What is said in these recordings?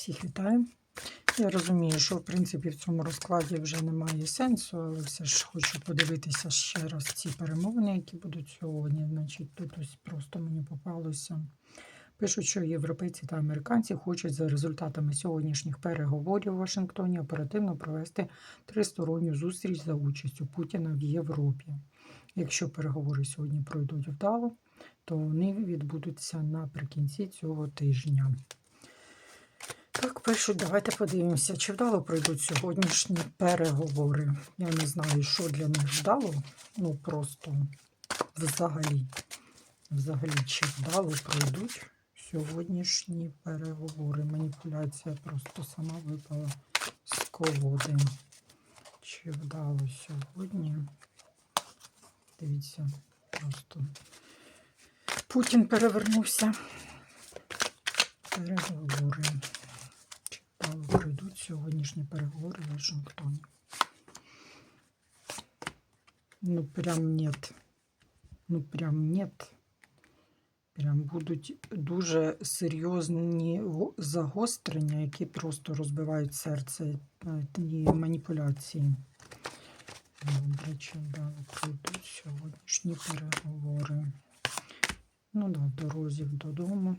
Всіх вітаю. Я розумію, що в принципі в цьому розкладі вже немає сенсу, але все ж хочу подивитися ще раз ці перемовини, які будуть сьогодні. Значить, тут ось просто мені попалося. Пишуть, що європейці та американці хочуть за результатами сьогоднішніх переговорів у Вашингтоні оперативно провести тристоронню зустріч за участю Путіна в Європі. Якщо переговори сьогодні пройдуть вдало, то вони відбудуться наприкінці цього тижня. Так, пишуть, давайте подивимося, чи вдало пройдуть сьогоднішні переговори. Я не знаю, що для них вдало. Ну просто взагалі, взагалі, чи вдало пройдуть сьогоднішні переговори. Маніпуляція просто сама випала з колоди. Чи вдало сьогодні? Дивіться, просто Путін перевернувся. Переговори. Сьогоднішні переговори в Вашингтоні? Ну, прям нет. Ну, прям нет. Прям будуть дуже серйозні загострення, які просто розбивають серце е, і маніпуляції. Добре, чи вдало пройдуть сьогоднішні переговори. Ну да, дорозі додому.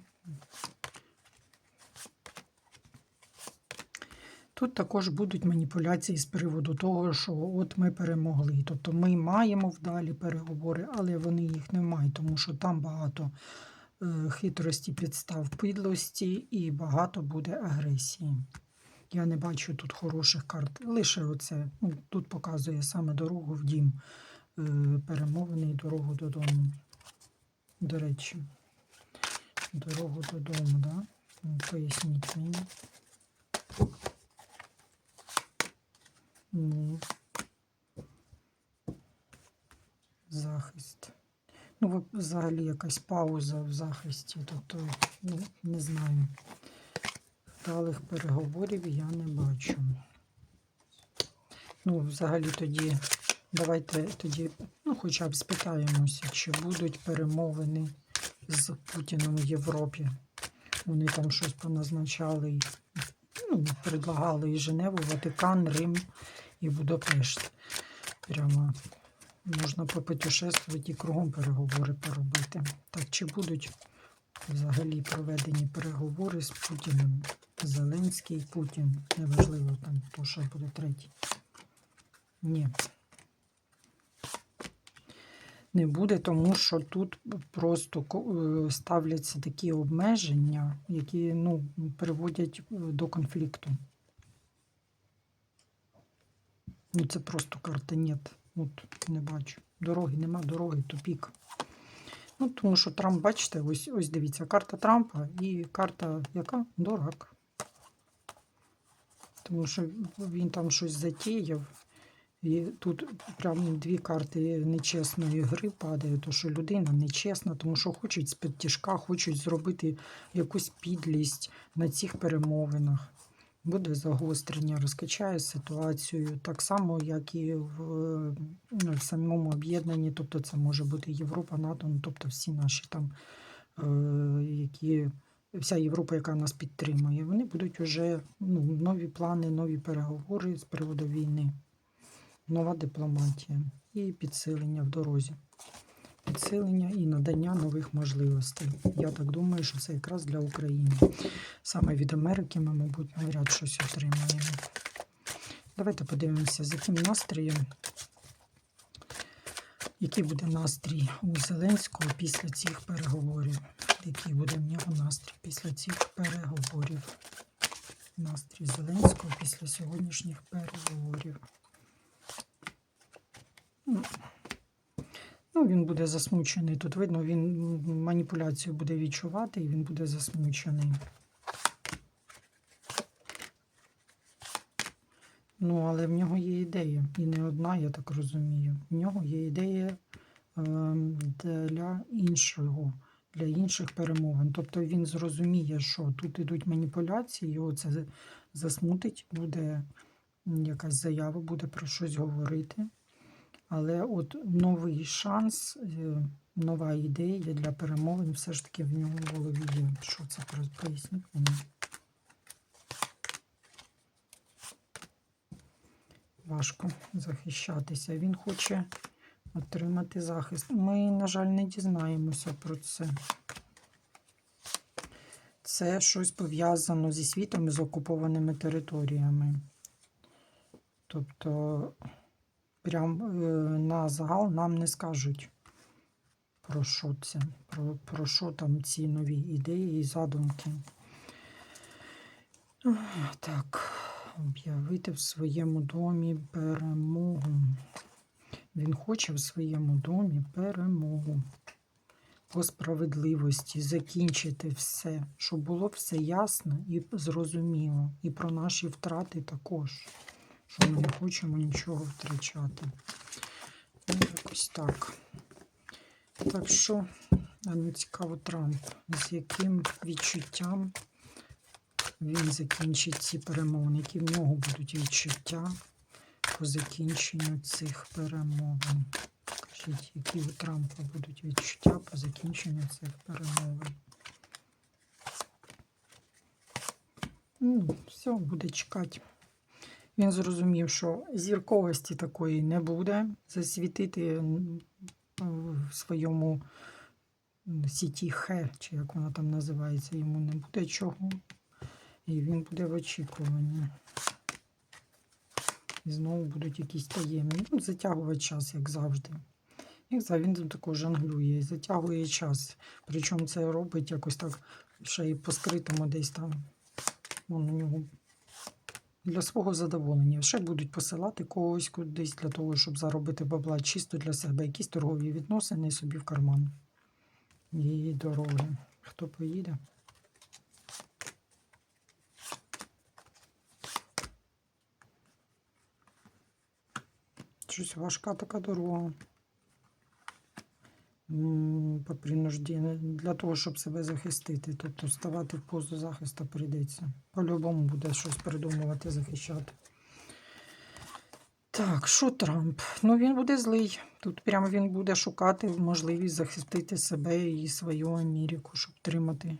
Тут також будуть маніпуляції з приводу того, що от ми перемогли. Тобто ми маємо вдалі переговори, але вони їх не мають, тому що там багато е, хитрості, підстав підлості і багато буде агресії. Я не бачу тут хороших карт. Лише оце. Ну, тут показує саме дорогу в дім, е, перемовини і дорогу додому. До речі, дорогу додому, да? Поясніть мені. Ні. Захист. Ну, взагалі якась пауза в захисті, тобто, ну, не знаю. Вдалих переговорів я не бачу. Ну, взагалі тоді, давайте тоді, ну, хоча б спитаємося, чи будуть перемовини з Путіном в Європі. Вони там щось поназначали, ну, предлагали і Женеву, Ватикан, Рим і Будапешт. Прямо можна попутешествувати і кругом переговори поробити. Так, чи будуть взагалі проведені переговори з Путіним? Зеленський, Путін, неважливо там, хто ще буде третій. Ні. Не буде, тому що тут просто е, ставляться такі обмеження, які ну, приводять е, до конфлікту. Ну, це просто карта нет. От не бачу. Дороги, нема дороги, тупік. Ну, тому що Трамп, бачите, ось, ось дивіться, карта Трампа і карта яка? Дурак. Тому що він там щось затіяв. І тут прям дві карти нечесної гри падає, то що людина нечесна, тому що хочуть з-під тяжка, хочуть зробити якусь підлість на цих перемовинах. Буде загострення, розкачає ситуацію, так само, як і в, ну, в самому об'єднанні, тобто це може бути Європа, НАТО, ну, тобто всі наші там, е, які, вся Європа, яка нас підтримує, вони будуть вже ну, нові плани, нові переговори з приводу війни, нова дипломатія і підсилення в дорозі. Підсилення і надання нових можливостей. Я так думаю, що це якраз для України. Саме від Америки ми, мабуть, навряд щось отримаємо. Давайте подивимося, з яким настроєм, який буде настрій у Зеленського після цих переговорів. Який буде в нього настрій після цих переговорів? Настрій Зеленського після сьогоднішніх переговорів. Ну, він буде засмучений. Тут видно, він маніпуляцію буде відчувати і він буде засмучений. Ну, але в нього є ідея. І не одна, я так розумію. В нього є ідея ем, для іншого, для інших перемовин. Тобто він зрозуміє, що тут ідуть маніпуляції, його це засмутить, буде якась заява, буде про щось говорити. Але от новий шанс, е, нова ідея для перемовин все ж таки в ньому в голові є. Що це поясніть мені? Важко захищатися. Він хоче отримати захист. Ми, на жаль, не дізнаємося про це. Це щось пов'язано зі світом і з окупованими територіями. Тобто прям е, на загал нам не скажуть, про що це, про, про що там ці нові ідеї і задумки. Так, об'явити в своєму домі перемогу. Він хоче в своєму домі перемогу по справедливості, закінчити все, щоб було все ясно і зрозуміло. І про наші втрати також, що ми не хочемо нічого втрачати. Ну, якось так. Так що, ну цікаво, Трамп, з яким відчуттям він закінчить ці перемовини, які в нього будуть відчуття по закінченню цих перемовин. Скажіть, які у Трампа будуть відчуття по закінченню цих перемовин? Ну, все, буде чекати. Він зрозумів, що зірковості такої не буде. Засвітити в своєму сіті Хе, чи як вона там називається, йому не буде чого. І він буде в очікуванні. І знову будуть якісь таємні. Ну, затягувати час, як завжди. Як завжди, він також жонглює і затягує час. Причому це робить якось так, ще й по скритому десь там. Вон у нього для свого задоволення. Ще будуть посилати когось кудись для того, щоб заробити бабла чисто для себе. Якісь торгові відносини собі в карман. І дороги. Хто поїде? Щось важка така дорога. По принужденню. Для того, щоб себе захистити. Тобто ставати в позу захисту прийдеться. По-любому буде щось придумувати, захищати. Так, що Трамп? Ну він буде злий. Тут прямо він буде шукати можливість захистити себе і свою Америку, щоб тримати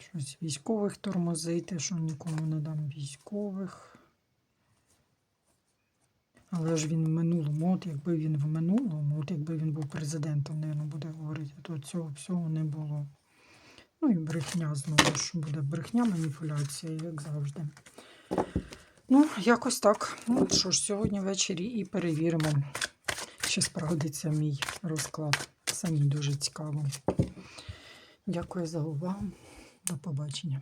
щось військових тормозити, що нікому не дам військових. Але ж він в минулому, от якби він в минулому, от якби він був президентом, мабуть, буде говорити, то цього всього не було. Ну і брехня знову ж буде брехня, маніпуляція, як завжди. Ну, якось так. Ну що ж, сьогодні ввечері і перевіримо, чи справдиться мій розклад. Самі дуже цікаво. Дякую за увагу. До побачення.